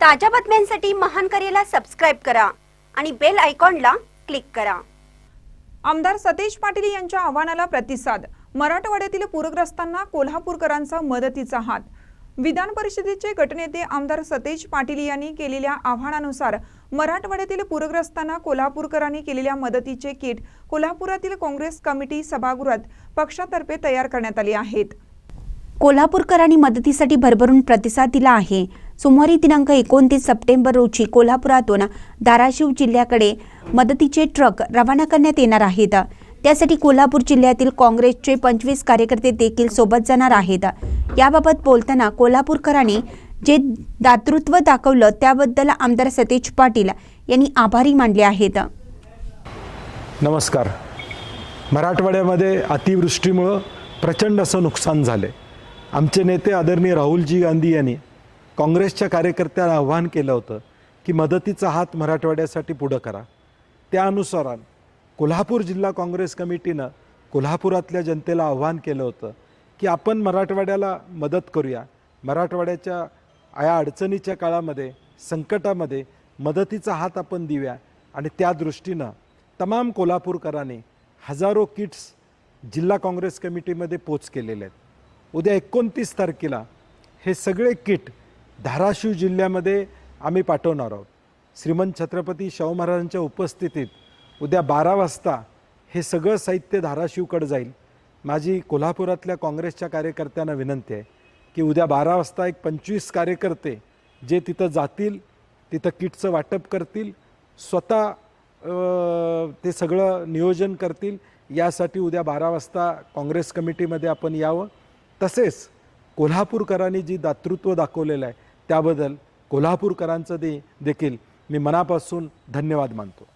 ताज्या बातम्यांसाठी महान करेला सबस्क्राईब करा आणि बेल आयकॉनला क्लिक करा. आमदार सतेज पाटील यांच्या आव्हानाला प्रतिसाद. मराठवाड्यातील पूरग्रस्तांना कोल्हापूरकरांचा मदतीचा हात. विधान परिषदेचे गटनेते आमदार सतेज पाटील यांनी केलेल्या आव्हानानुसार मराठवाड्यातील पूरग्रस्तांना कोल्हापूरकरांनी केलेल्या मदतीचे किट कोल्हापुरातील काँग्रेस कमिटी सभागृहात पक्षातर्फे तयार करण्यात आले आहेत. कोल्हापूरकरांनी मदतीसाठी भरभरून प्रतिसाद दिला आहे. सोमवारी दिनांक एकोणतीस सप्टेंबर रोजी कोल्हापुरातून धाराशिव जिल्ह्याकडे मदतीचे ट्रक रवाना करण्यात येणार आहेत. त्यासाठी कोल्हापूर जिल्ह्यातील काँग्रेसचे पंचवीस कार्यकर्ते देखील सोबत जाणार आहेत. याबाबत बोलताना कोल्हापूरकरांनी जे दातृत्व दाखवलं त्याबद्दल आमदार सतेज पाटील यांनी आभारी मानले आहेत. नमस्कार. मराठवाड्यामध्ये अतिवृष्टीमुळं प्रचंड असं नुकसान झाले आमचे नेते आदरणीय राहुलजी गांधी यांनी काँग्रेसच्या कार्यकर्त्यांना आव्हान केलं होतं की मदतीचा हात मराठवाड्यासाठी पुढं करा. त्या कोल्हापूर जिल्हा काँग्रेस कमिटीनं कोल्हापुरातल्या जनतेला आव्हान केलं होतं की आपण मराठवाड्याला मदत करूया. मराठवाड्याच्या या अडचणीच्या काळामध्ये संकटामध्ये मदतीचा हात आपण देऊया. आणि त्या दृष्टीनं तमाम कोल्हापूरकरांनी हजारो किट्स जिल्हा काँग्रेस कमिटीमध्ये पोच केलेले आहेत. उद्या एकोणतीस तारखेला हे सगळे किट धाराशिव जिल्ह्यामध्ये आम्ही पाठवणार आहोत. श्रीमंत छत्रपती शाहू महाराजांच्या उपस्थितीत उद्या बारा वाजता हे सगळं साहित्य धाराशिवकडे जाईल. माझी कोल्हापुरातल्या काँग्रेसच्या कार्यकर्त्यांना विनंती आहे की उद्या बारा वाजता एक पंचवीस कार्यकर्ते जे तिथं जातील तिथं किटचं वाटप करतील स्वतः ते सगळं नियोजन करतील. यासाठी उद्या बारा वाजता काँग्रेस कमिटीमध्ये आपण यावं. तसेच कोल्हापूरकरांनी जी दातृत्व दाखवलेलं आहे त्याबद्दल कोल्हापूरकरांचं दे देखील मी मनापासून धन्यवाद मानतो.